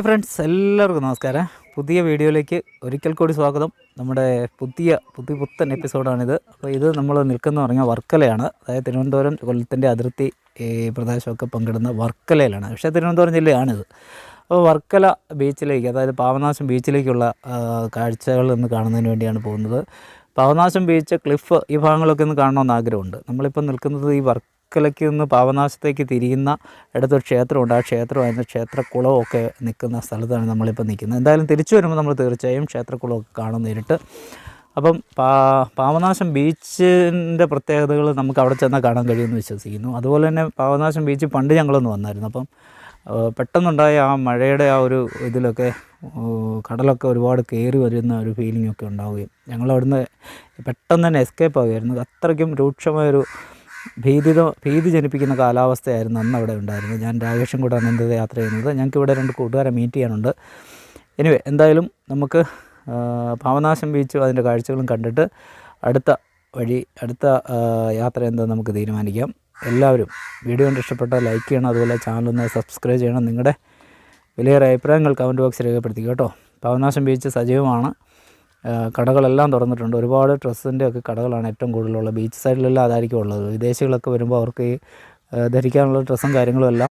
Hi friends എല്ലാവർക്കും നമസ്കാരം. പുതിയ വീഡിയോയിലേക്ക് ഒരിക്കൽ കൂടി സ്വാഗതം. നമ്മുടെ പുതിയ പുതിയ പുത്തൻ എപ്പിസോഡാണിത്. അപ്പോൾ ഇത് നമ്മൾ നിൽക്കുന്ന പറഞ്ഞാൽ വർക്കലയാണ്. അതായത് തിരുവനന്തപുരം കൊല്ലത്തിന്റെ അതിർത്തി പ്രദേശമൊക്കെ പങ്കിടുന്ന വർക്കലയിലാണ്. പക്ഷേ തിരുവനന്തപുരം ജില്ലയാണിത്. അപ്പോൾ വർക്കല ബീച്ചിലേക്ക് അതായത് പാവനാശം ബീച്ചിലേക്കുള്ള കാഴ്ചകൾ ഇന്ന് കാണുന്നതിന് വേണ്ടിയാണ് പോകുന്നത്. പാവനാശം ബീച്ച് ക്ലിഫ് ഈ ഭാഗങ്ങളൊക്കെ ഒന്ന് കാണണമെന്ന് ആഗ്രഹമുണ്ട്. നമ്മളിപ്പോൾ നിൽക്കുന്നത് ഈ വർക്കലയ്ക്ക് നിന്ന് പാവനാശത്തേക്ക് തിരിയുന്ന ഇടത്തൊരു ക്ഷേത്രമുണ്ട്. ആ ക്ഷേത്രമായിരുന്നു ക്ഷേത്രക്കുളവും ഒക്കെ നിൽക്കുന്ന സ്ഥലത്താണ് നമ്മളിപ്പോൾ നിൽക്കുന്നത്. എന്തായാലും തിരിച്ചു വരുമ്പോൾ നമ്മൾ തീർച്ചയായും ക്ഷേത്രക്കുളമൊക്കെ കാണും നേരിട്ട്. അപ്പം പാ പാവനാശം ബീച്ചിന്റെ പ്രത്യേകതകൾ നമുക്ക് അവിടെ ചെന്നാൽ കാണാൻ കഴിയുമെന്ന് വിശ്വസിക്കുന്നു. അതുപോലെ തന്നെ പാവനാശം ബീച്ച് പണ്ട് ഞങ്ങളൊന്ന് വന്നായിരുന്നു. അപ്പം പെട്ടെന്നുണ്ടായ ആ മഴയുടെ ആ ഒരു ഇതിലൊക്കെ കടലൊക്കെ ഒരുപാട് കയറി വരുന്ന ഒരു ഫീലിംഗ് ഒക്കെ ഉണ്ടാവുകയും ഞങ്ങൾ അവിടുന്ന് പെട്ടെന്ന് തന്നെ എസ്കേപ്പ് ആവുകയായിരുന്നു. അത്രയ്ക്കും രൂക്ഷമായൊരു ഭീതിത ഭീതി ജനിപ്പിക്കുന്ന കാലാവസ്ഥയായിരുന്നു അന്ന് അവിടെ ഉണ്ടായിരുന്നത്. ഞാൻ രാകേഷും കൂടെ അനന്തത യാത്ര ചെയ്യുന്നത്. ഞങ്ങൾക്ക് ഇവിടെ രണ്ട് കൂട്ടുകാരെ മീറ്റ് ചെയ്യാനുണ്ട്. എനിവേ എന്തായാലും നമുക്ക് ഭാവനാശം ബീച്ചും അതിന്റെ കാഴ്ചകളും കണ്ടിട്ട് അടുത്ത വഴി അടുത്ത യാത്ര എന്താ നമുക്ക് തീരുമാനിക്കാം. എല്ലാവരും വീഡിയോ കണ്ട് ഇഷ്ടപ്പെട്ടാൽ ലൈക്ക് ചെയ്യണം. അതുപോലെ ചാനലൊന്ന് സബ്സ്ക്രൈബ് ചെയ്യണം. നിങ്ങളുടെ വിലയേറെ അഭിപ്രായങ്ങൾ കമന്റ് ബോക്സിൽ രേഖപ്പെടുത്തി കേട്ടോ. പാവനാശം ബീച്ച് സജീവമാണ്. കടകളെല്ലാം തുറന്നിട്ടുണ്ട്. ഒരുപാട് ഡ്രസ്സിന്റെ ഒക്കെ കടകളാണ് ഏറ്റവും കൂടുതലുള്ളത്. ബീച്ച് സൈഡിലെല്ലാം അതായിരിക്കും ഉള്ളത്. വിദേശികളൊക്കെ വരുമ്പോൾ അവർക്ക് ധരിക്കാനുള്ള ഡ്രസ്സും കാര്യങ്ങളും എല്ലാം